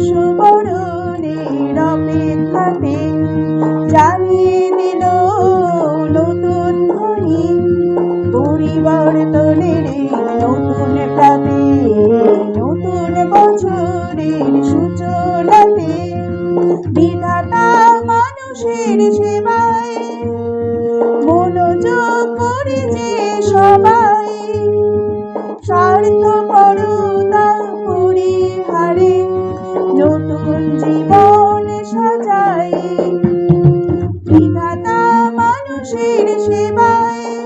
বর্ষ বরণের অপেক্ষাতে দিল নতুন ধ্বনি। পরিবর্তনের নতুন প্রাতে, নতুন বছরের সূচনাতে বিধাতা মানুষের সেবায় মনোযোগ করে যে সবাই। স্বার্থপরতা সাজাই। বিধাতা মানুষের সেবায়